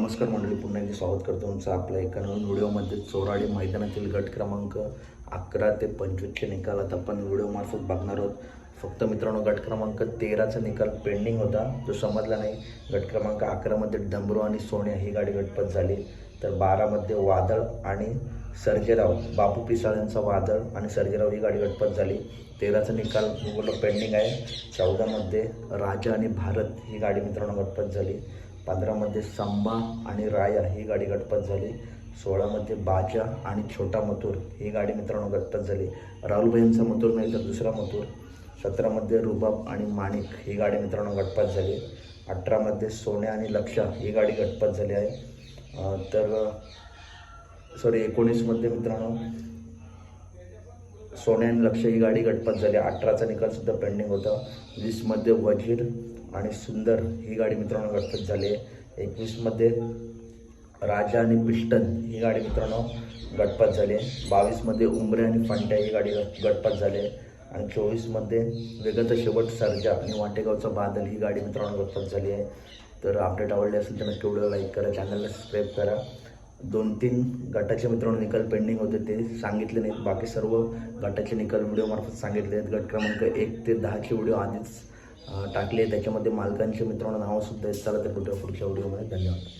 नमस्कार मंडळी पुन्हा एकदा स्वागत करतो तुमचं आपल्या एका नवीन व्हिडिओमध्ये. चोराडी मैदानातील गट क्रमांक अकरा ते पंचवीसचे निकाल. आता आपण व्हिडिओमार्फत बघणार आहोत. फक्त मित्रांनो गट क्रमांक तेराचा निकाल पेंडिंग होता. तो समजला नाही. गट क्रमांक अकरामध्ये डमरू आणि सोन्या ही गाडी गटपत झाली. तर बारामध्ये वादळ आणि सर्जेराव बापू पिसाळ यांचा वादळ आणि सर्जेराव ही गाडी गटपत झाली. तेराचा निकाल गुगलवर पेंडिंग आहे. चौदामध्ये राजा आणि भारत ही गाडी मित्रांनो गटपत झाली. पंधरामध्ये सांबा आणि राया ही गाडी गटपत झाली. सोळामध्ये बाजा आणि छोटा मथुर ही गाडी मित्रांनो गटपत झाली. राहुलभाईंचा मथुर नाही तर दुसरा मथुर. सतरामध्ये रुबाब आणि माणिक ही गाडी मित्रांनो गटपत झाली. अठरामध्ये सोन्या आणि लक्षा ही गाडी गटपत झाली आहे. तर सॉरी एकोणीसमध्ये मित्रांनो सोने आणि लक्ष ही गाडी गटपत झाली. अठराचा निकाल सुद्धा पेंडिंग होता. वीसमध्ये वजीर आणि सुंदर ही गाडी मित्रांनो गटपत झाली. आहे एकवीसमध्ये राजा आणि पिष्टन ही गाडी मित्रांनो गटपत झाली. आहे बावीसमध्ये उमरे आणि फांट्या ही गाडी गट- गटपत झाली. आहे आणि चोवीसमध्ये वेगत शेवट सर्जा आणि वाटेगावचा बादल ही गाडी मित्रांनो गटपत झाली. आहे तर अपडेट आवडले असेल तर नक्की व्हिडिओ लाईक करा. चॅनलला सबस्क्राईब करा. दोन तीन गटाचे मित्रांनो निकाल पेंडिंग होते ते सांगितले नाहीत. बाकी सर्व गटाचे निकाल व्हिडिओमार्फत सांगितले आहेत. गट क्रमांक एक ते दहाचे व्हिडिओ आधीच टाकले त्याच्यामध्ये मालकांचे मित्रांनो नावंसुद्धा आहेत. चला तर भेटूया पुढच्या व्हिडिओमध्ये धन्यवाद.